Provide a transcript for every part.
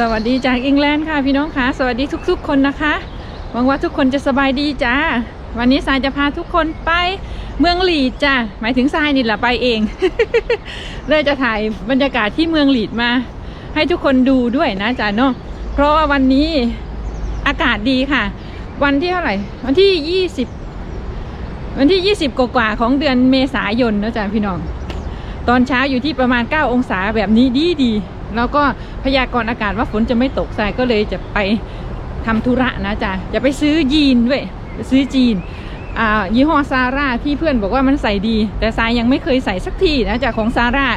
สวัสดีจากอังกฤษค่ะพี่น้องคะสวัสดีทุกๆ คนนะคะหวังว่าทุกคนจะสบายดีจ้าวันนี้ทรายจะพาทุกคนไปเมืองหลีดจ้าหมายถึงทรายนี่แหละไปเอง เลยจะถ่ายบรรยากาศที่เมืองหลีดมา ให้ทุกคนดูด้วยนะจ้าเนาะเพราะว่าวันนี้อากาศดีค่ะ วันที่เท่าไหร่ วันที่ยี่สิบวันที่ยี่สิบกว่าของเดือนเมษายนนะจ้าพี่น้อง ตอนเช้าอยู่ที่ประมาณ9องศาแบบนี้ดีดี แล้วก็พยากรณ์อากาศว่าฝนจะไม่ตกทรายก็เลยจะไปทำธุระนะจ๊ะจะไปซื้อยีนด้วยซื้อจีนอ่ายี่ห้อซาร่าที่เพื่อนบอกว่ามันใส่ดี แต่ทรายยังไม่เคยใส่สักทีนะจากของซาร่า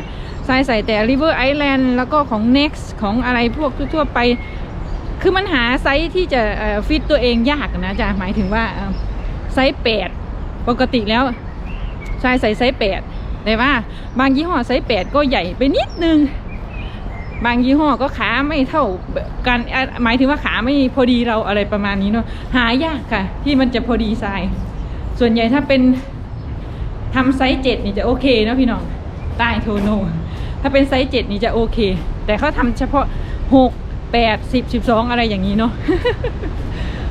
ทรายใส่แต่ River Island แล้วก็ของ Next ของอะไรพวกทั่วๆไป คือมันหาไซส์ที่จะฟิตตัวเองยากนะจ๊ะหมายถึงว่าไซส์แปดปกติแล้วทรายใส่ไซส์แปดแต่ว่าบางยี่ห้อไซส์แปดก็ใหญ่ไปนิดนึง บางยี่ห้อก็ขาไม่เท่ากันหมายถึงว่าขาไม่พอดีเราอะไรประมาณนี้เนาะหายากค่ะ ที่มันจะพอดีไซส์ส่วนใหญ่ถ้าเป็นทำไซส์เจ็ดนี่จะโอเคนะพี่น้องใต้โทโน ถ้าเป็นไซส์เจ็ดนี่จะโอเค แต่เขาทำเฉพาะหกแปดสิบสิบสองอะไรอย่างนี้เนาะ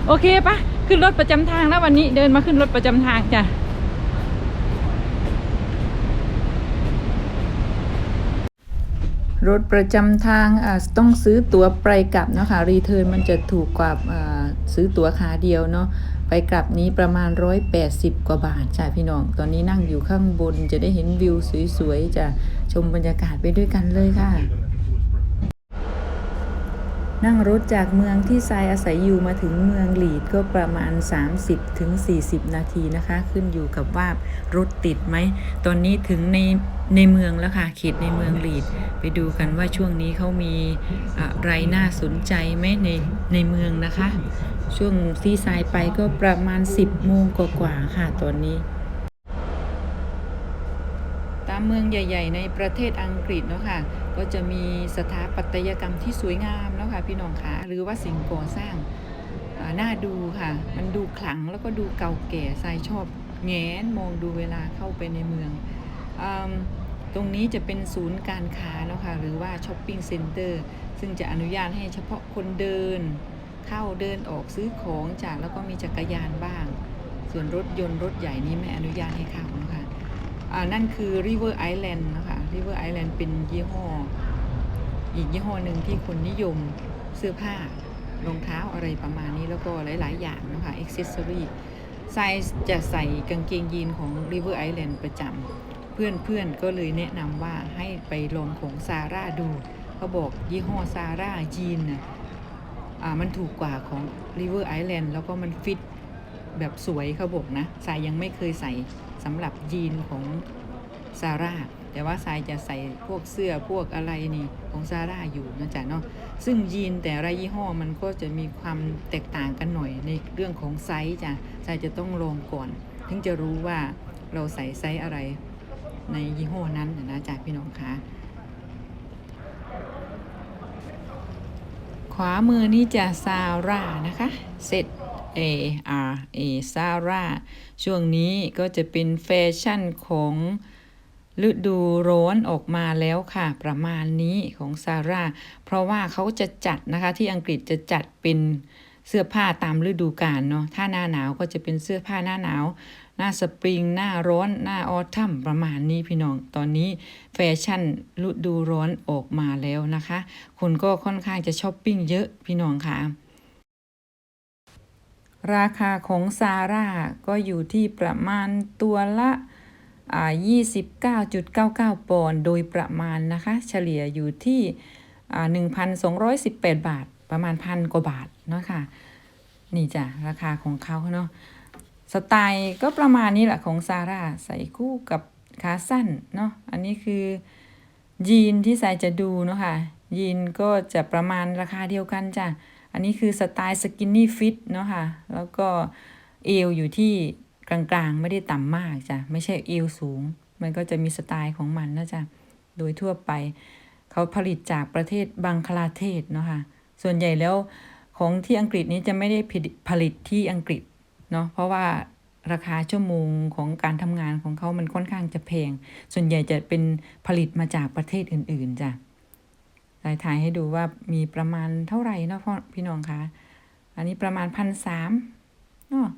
โอเคปะขึ้นรถประจำทางแล้ววันนี้เดินมาขึ้นรถประจำทางจ้ะ รถประจำทางต้องซื้อตั๋วไปกลับเนาะค่ะรีเทิร์นมันจะถูกกว่าอ่าซื้อตั๋วขาเดียวเนาะไปกลับนี้ประมาณ 180 กว่าบาทจ้ะพี่น้อง ตอนนี้นั่งอยู่ข้างบนจะได้เห็นวิวสวยๆจะชมบรรยากาศไปด้วยกันเลยค่ะ นั่งรถจากเมืองที่ทรายอาศัยอยู่มาถึงเมืองหลีดก็ประมาณ 30ถึง40นาทีนะคะ ขึ้นอยู่กับว่ารถติดไหม ตอนนี้ถึงในในเมืองแล้วค่ะเขตในเมืองหลีด ไปดูกันว่าช่วงนี้เขามีอะไรน่าสนใจไหมในในเมืองนะคะ ช่วงที่ทรายไปก็ประมาณ 10โมงกว่าๆค่ะตอนนี้ เมืองใหญ่ ๆ ในประเทศอังกฤษเนาะค่ะก็จะมีสถาปัตยกรรมที่สวยงามเนาะค่ะพี่น้องคะหรือว่าสิ่งก่อสร้างน่าดูค่ะ มันดูขลังแล้วก็ดูเก่าแก่ทรายชอบแงนมองดูเวลาเข้าไปในเมืองอตรงนี้จะเป็นศูนย์การค้าเนาะค่ะหรือว่าช้อปปิ้งเซ็นเตอร์ซึ่งจะอนุญาตให้เฉพาะคนเดิน เข้าเดินออกซื้อของจากแล้วก็มีจักรยานบ้าง ส่วนรถยนต์รถใหญ่นี้ไม่อนุญาตให้เข้านะคะอ่า นั่นคือ River Island นะคะ River Island เป็นยี่ห้อ อีกยี่ห้อหนึ่งที่คนนิยมเสื้อผ้ารองเท้าอะไรประมาณนี้แล้วก็หลาย ๆ อย่างนะคะ accessory ไซส์จะใส่กางเกงยีนของ River Island ประจำเพื่อน ๆ ก็เลยแนะนำว่าให้ไปลองของซาร่าดูเขาบอกยี่ห้อซาร่ายีนน่ะมันถูกกว่าของ River Island แล้วก็มันฟิต แบบสวยเขาบอกนะสายยังไม่เคยใส่สำหรับยีนของซาร่าแต่ว่าสายจะใส่พวกเสื้อพวกอะไรนี่ของซาร่าอยู่นะจ๊ะเนาะซึ่งยีนแต่ละยี่ห้อมันก็จะมีความแตกต่างกันหน่อยในเรื่องของไซส์จ้ะสายจะต้องลองก่อน ถึงจะรู้ว่าเราใส่ไซส์อะไรในยี่ห้อนั้นนะจ๊ะพี่น้องคะขวามือนี่จะซาร่านะคะเซต A R A ซาร่าช่วงนี้ก็จะเป็นแฟชั่นของฤดูร้อนออกมาแล้วค่ะ ประมาณนี้ของซาร่าเพราะว่าเขาจะจัดนะคะที่อังกฤษจะจัดเป็นเสื้อผ้าตามฤดูกาลเนาะถ้าหน้าหนาวก็จะเป็นเสื้อผ้าหน้าหนาว หน้าสปริง หน้าร้อน หน้าออทัมประมาณนี้พี่น้อง ตอนนี้แฟชั่นฤดูร้อนออกมาแล้วนะคะ คนก็ค่อนข้างจะช้อปปิ้งเยอะพี่น้องค่ะ ราคาของซาร่าก็อยู่ที่ประมาณตัวละ29.99 ปอนด์โดยประมาณนะคะ เฉลี่ยอยู่ที่ 1,218 บาท ประมาณพันกว่าบาทเนาะค่ะ นี่จ้ะ ราคาของเขาเนาะ สไตล์ก็ประมาณนี้แหละของซาร่าใส่คู่กับขาสั้นเนาะ อันนี้คือยีนที่ใส่จะดูเนาะค่ะยีนก็จะประมาณราคาเดียวกันจ้ะ อันนี้คือสไตล์สกินนี่ฟิตเนาะค่ะ แล้วก็เอวอยู่ที่กลางๆ ไม่ได้ต่ำมากจ้ะ ไม่ใช่เอวสูง มันก็จะมีสไตล์ของมันนะจ้ะ โดยทั่วไป เขาผลิตจากประเทศบังคลาเทศเนาะค่ะ ส่วนใหญ่แล้วของที่อังกฤษนี้จะไม่ได้ผลิตที่อังกฤษเนาะ เพราะว่าราคาชั่วโมงของการทำงานของเขามันค่อนข้างจะแพง ส่วนใหญ่จะเป็นผลิตมาจากประเทศอื่นๆจ้ะ สายถ่ายให้ดูว่ามีประมาณเท่าไหร่เนาะพ่อพี่น้องคะอันนี้ประมาณพันสามเนาะ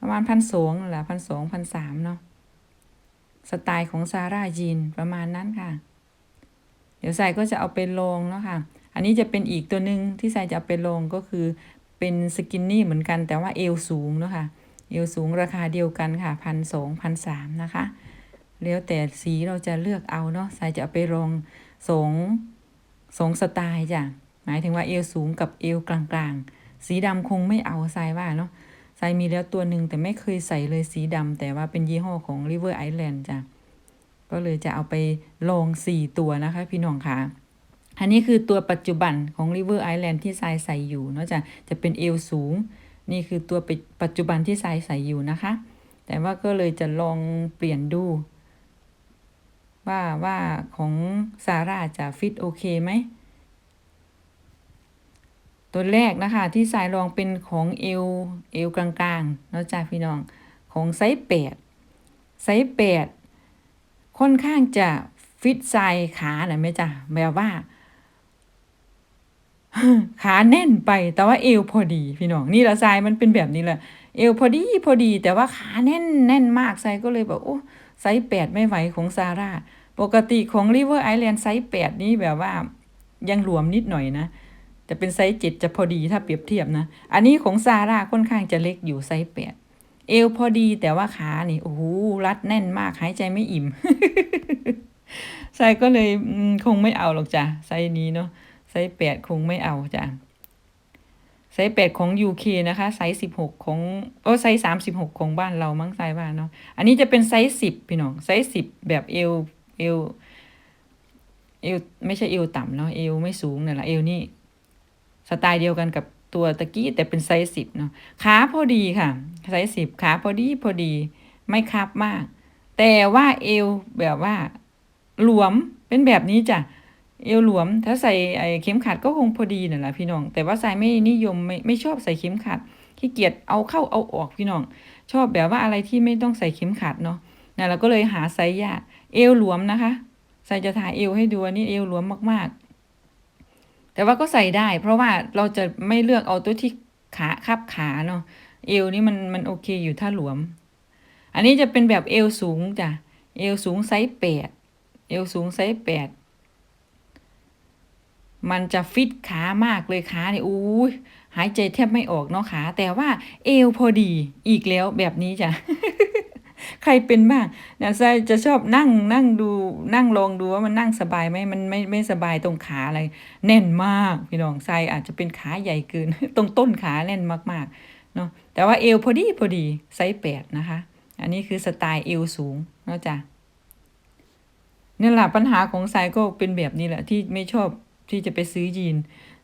ประมาณพันสองนั่แหละพันสองพันสามเนาะสไตล์ของซาร่าจีนประมาณนั้นค่ะ เดี๋ยวใสายก็จะเอาไปลงเนาะค่ะ อันนี้จะเป็นอีกตัวหนึ่งที่ใสายจะเอาไปลงก็คือเป็นสกินนี่เหมือนกันแต่ว่าเอวสูงเนาะค่ะ เอวสูงราคาเดียวกันค่ะพันสองพันสามนะคะ แล้วแต่สีเราจะเลือกเอาเนาะใสายจะเอาไปลงสอง สองสไตล์จ้ะหมายถึงว่าเอวสูงกับเอวกลางๆ สีดำคงไม่เอาสายว่าเนาะสายมีแล้วตัวหนึ่งแต่ไม่เคยใส่เลยสีดำแต่ว่าเป็นยี่ห้อของ River Island จ้ะก็เลยจะเอาไปลองสี่ตัวนะคะพี่น้องคะอันนี้คือตัวปัจจุบันของ River Island ที่ทรายใส่อยู่เนาะจะจะเป็นเอวสูง นี่คือตัวปัจจุบันที่ทรายใส่อยู่นะคะ แต่ว่าก็เลยจะลองเปลี่ยนดู ว่าว่าของซาร่าจะฟิตโอเคไหม ตัวแรกนะคะที่สายลองเป็นของเอวเอวกลางๆเนาะจ้าพี่น้องของไซส์แปดไซส์แปดค่อนข้างจะฟิตไซส์ขาหน่อยไหมจ้ะแบบว่า ขาแน่นไปแต่ว่าเอวพอดีพี่น้องนี่ละทรายมันเป็นแบบนี้แหละเอวพอดีพอดีแต่ว่าขาแน่นแน่นมากทรายก็เลยแบบโอ้ไซส์แปดไม่ไหวของซาร่า ปกติของ River Island ไซส์แปดนี่แบบว่ายังหลวมนิดหน่อยนะ จะเป็นไซส์เจ็ดจะพอดีถ้าเปรียบเทียบนะ อันนี้ของซาร่าค่อนข้างจะเล็กอยู่ไซส์แปดเอวพอดีแต่ว่าขานี่โอ้โหรัดแน่นมากหายใจไม่อิ่มไซส์ก็เลยคงไม่เอาหรอกจ้ะไซส์นี้เนาะไซส์แปดคงไม่เอาจ้ะไซส์แปดของ UK นะคะไซส์สิบหกของโอ้ไซส์สามสิบหกของบ้านเรามั้งไซส์บ้านเนาะอันนี้จะเป็นไซส์สิบพี่น้องไซส์สิบแบบเอว เอวเอวไม่ใช่เอวต่ำเนาะเอวไม่สูงนั่นแหละเอวนี่สไตล์เดียวกันกับตัวตะกี้แต่เป็นไซส์สิบเนาะขาพอดีค่ะไซส์สิบขาพอดีพอดีไม่คับมาก แต่ว่าเอวแบบว่าหลวมเป็นแบบนี้จ้ะเอวหลวม ถ้าใส่ไอ้เข็มขัดก็คงพอดีนั่นแหละพี่น้อง แต่ว่าใส่ไม่นิยมไม่ไม่ชอบใส่เข็มขัดขี้เกียจเอาเข้าเอาออกพี่น้อง ชอบแบบว่าอะไรที่ไม่ต้องใส่เข็มขัดเนาะนั่นเราก็เลยหาไซส์ยาก เอวหลวมนะคะ ใส่จะถ่ายเอวให้ดูอันนี้เอวหลวมมากๆ แต่ว่าก็ใส่ได้ เพราะว่าเราจะไม่เลือกเอาตัวที่ขาคับขาเนาะเอวนี่มันมันโอเคอยู่ถ้าหลวม อันนี้จะเป็นแบบเอวสูงจ้ะเอวสูงไซส์แปดเอวสูงไซส์แปดมันจะฟิตขามากเลยขาเนี่ยอู้หายใจแทบไม่ออกเนาะขาแต่ว่าเอวพอดีอีกแล้วแบบนี้จ้ะ ใครเป็นบ้างนี่ยไซจะชอบนั่งนั่งดูนั่งลองดูว่ามันนั่งสบายไหมมันไม่ไม่สบายตรงขาอะไร แน่นมากพี่น้องไซอาจจะเป็นขาใหญ่เกิน ตรงต้นขาแน่นมากๆเนาะแต่ว่าเอวพอดีพอดีไซส์แปดนะคะ อันนี้คือสไตล์เอวสูงเนาะจ้ะนี่แหละปัญหาของไซก็เป็นแบบนี้แหละที่ไม่ชอบที่จะไปซื้อยีน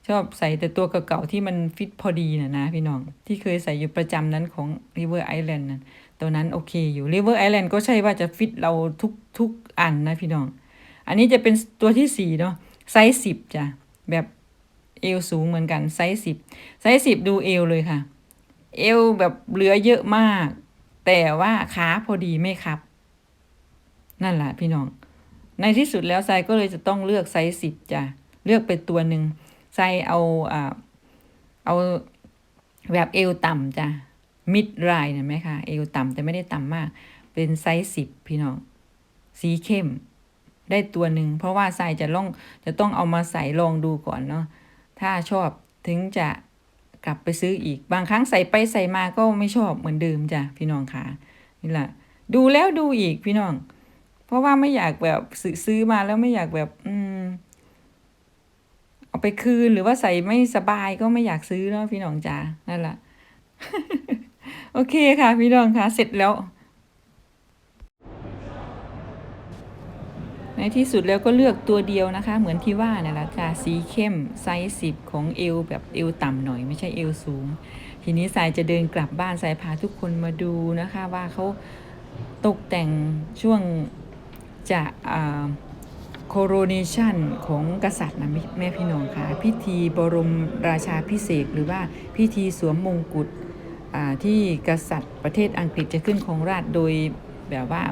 ชอบใส่แต่ตัวเก่าๆที่มันฟิตพอดีนะนะพี่น้อง ที่เคยใส่อยู่ประจำนั้นของ River Island นั้น ตัวนั้นโอเคอยู่ River Island ก็ใช่ว่าจะฟิตเราทุกทุกอันนะพี่น้อง อันนี้จะเป็นตัวที่สี่เนาะไซส์สิบจ้ะแบบเอวสูงเหมือนกันไซส์สิบไซส์สิบดูเอวเลยค่ะ เอวแบบเหลือเยอะมาก แต่ว่าขาพอดีไม่ครับ นั่นแหละพี่น้อง ในที่สุดแล้วไซก็เลยจะต้องเลือกไซส์สิบจ้ะเลือกไปตัวหนึ่งไซเอาอ่าเอาแบบเอวต่ำจ้ะ มิดไรเห็นไหมคะเอวต่ำแต่ไม่ได้ต่ำมาก เป็นไซส์สิบพี่น้อง สีเข้ม ได้ตัวหนึ่ง เพราะว่าไซจะลองจะต้องเอามาใส่ลองดูก่อนเนาะถ้าชอบถึงจะกลับไปซื้ออีกบางครั้งใส่ไปใส่มาก็ไม่ชอบเหมือนเดิมจ้ะพี่น้องค่ะนี่แหละดูแล้วดูอีกพี่น้อง เพราะว่าไม่อยากแบบซื้อซื้อมาแล้วไม่อยากแบบ อืมเอาไปคืนหรือว่าใส่ไม่สบายก็ไม่อยากซื้อเนาะพี่น้องจ้านั่นแหละ โอเคค่ะ พี่น้องค่ะ เสร็จแล้ว ในที่สุดแล้วก็เลือกตัวเดียวนะคะ เหมือนที่ว่าเนี่ยแหละจ้าสีเข้มไซส์สิบของเอวแบบเอวต่ำหน่อยไม่ใช่เอวสูง ทีนี้สายจะเดินกลับบ้านสายพาทุกคนมาดูนะคะ ว่าเขาตกแต่งช่วงจะอ่าโคโรเนชันของกษัตริย์นะแม่แม่พี่น้องค่ะ พิธีบรมราชาพิเศษหรือว่าพิธีสวมมงกุฎ ที่กษัตริย์ประเทศอังกฤษจะขึ้นของราชโดยแบบว่า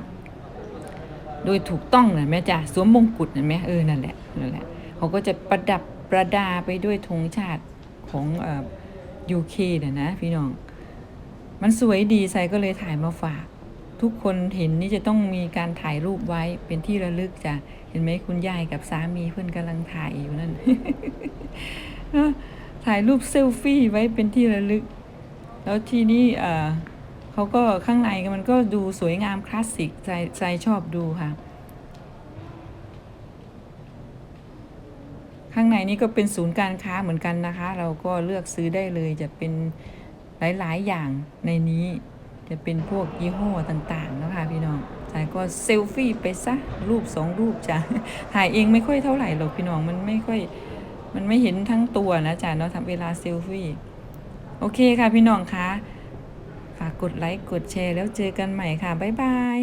โดยถูกต้องนะแม่จ้ะสวมมงกุฎนะแม่เออนั่นแหละนั่นแหละเขาก็จะประดับประดาไปด้วยธงชาติของเอ่อ UK เนี่ยนะพี่น้อง มันสวยดีไซก็เลยถ่ายมาฝาก ทุกคนเห็นนี่จะต้องมีการถ่ายรูปไว้เป็นที่ระลึกจ้ะเห็นไหมคุณยายกับสามีเพื่อนกำลังถ่ายอยู่นั่นถ่ายรูปเซลฟี่ไว้เป็นที่ระลึก แล้วทีนี้เอ่เขาก็ข้างในมันก็ดูสวยงามคลาสสิกใจใจชอบดูค่ะ ข้างในนี้ก็เป็นศูนย์การค้าเหมือนกันนะคะ เราก็เลือกซื้อได้เลยจะเป็นหลาย ๆ อย่างในนี้จะเป็นพวกยี่ห้อต่าง ๆ นะคะพี่น้องสายก็เซลฟี่ไปซะรูปสองรูปจ้ะถ่ายเองไม่ค่อยเท่าไหร่หรอกพี่น้องมันไม่ค่อย มันไม่เห็นทั้งตัวนะจ๊ะเนาะทำเวลาเซลฟี่ โอเคค่ะพี่น้องคะฝากกดไลค์กดแชร์แล้วเจอกันใหม่ค่ะ บ๊ายบาย